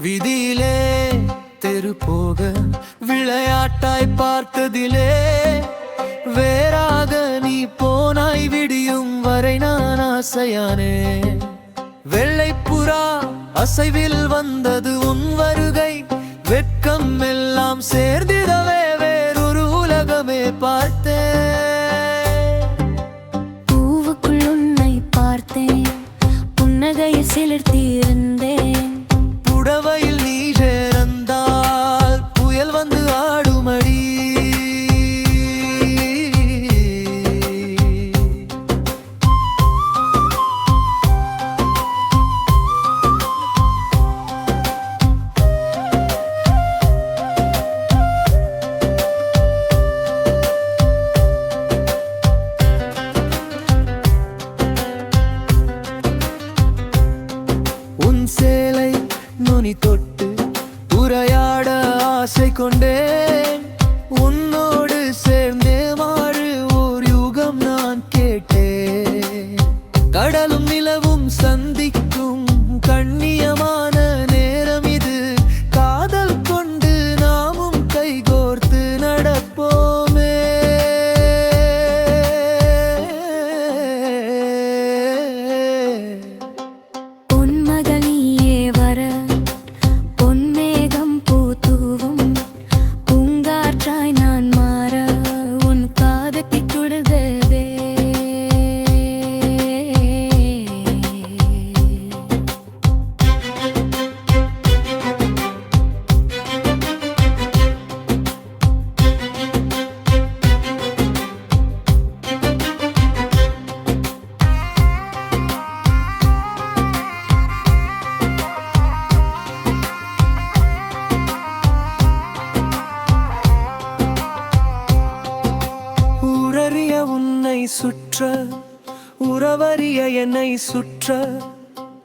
விதியிலே தெரு போக விளையாட்டாய் பார்த்ததிலே வேறாக நீ போனாய் விடியும் வரை நான் ஆசையானே. வெள்ளைப்புறா அசைவில் வந்தது உன் வருகை. வெட்கம் எல்லாம் சேர்ந்திடவே வேறொரு உலகமே பார்த்தேன் பூவுக்குள் உன்னை பார்த்தேன். புன்னகையை செலுத்தி இருந்தேன் உன் சேலை நுனி தொட்டு உரையாட ஆசை கொண்டேன். உன்னோடு சேர்ந்தே மாறு ஓர் யுகம் நான் கேட்டேன். கடலும் நிலவும் சந்தி சுற்ற உறவறிய என்னை சுற்ற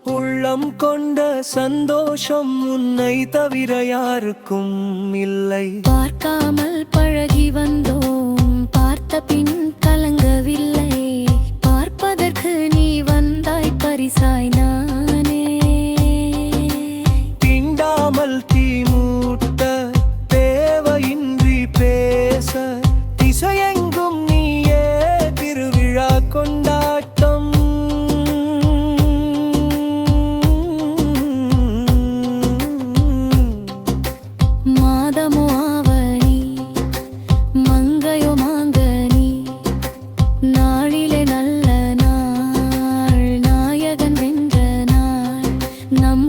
உள்ளம் கொண்ட சந்தோஷம் உன்னை தவிர யாருக்கும் இல்லை. பார்க்காமல் பழகி வந்தோம் பார்த்த பின் கொண்டாட்டம். மாதமோ ஆவணி மங்கையோ மாங்கனி நாளிலே நல்ல நாள் நாயகன் வென்ற நாள் நம்